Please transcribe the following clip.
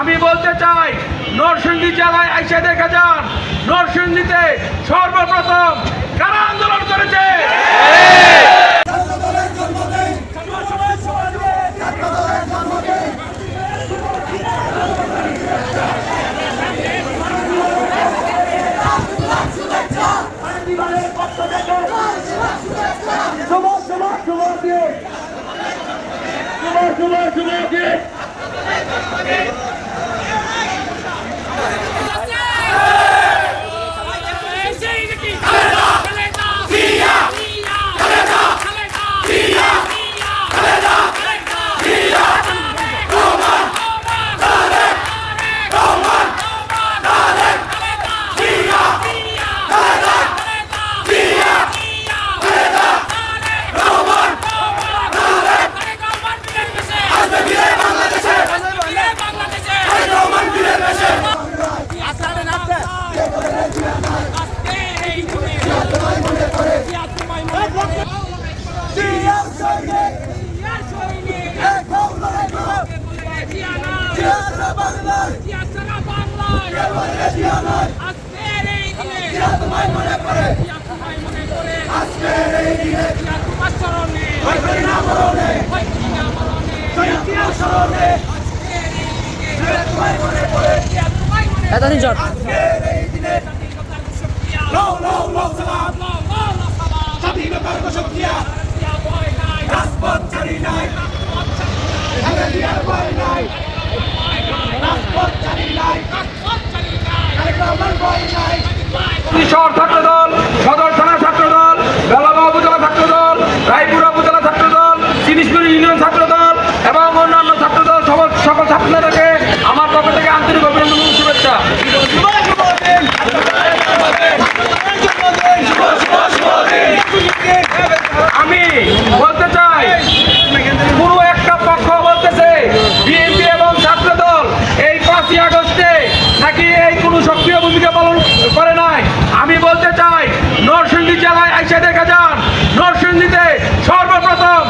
আমি বলতে চাই, নরসিংদী জেলায় আইসে দেখে যান, নরসিংদীতে সর্বপ্রথম কারা আন্দোলন করেছে? সমাজ সমাজ সমাজ দিয়ে সমাজ সমাজ এতদিন জট শহর ছাত্র দল সদর দেখে যান নরসিংদীতে সর্বপ্রথম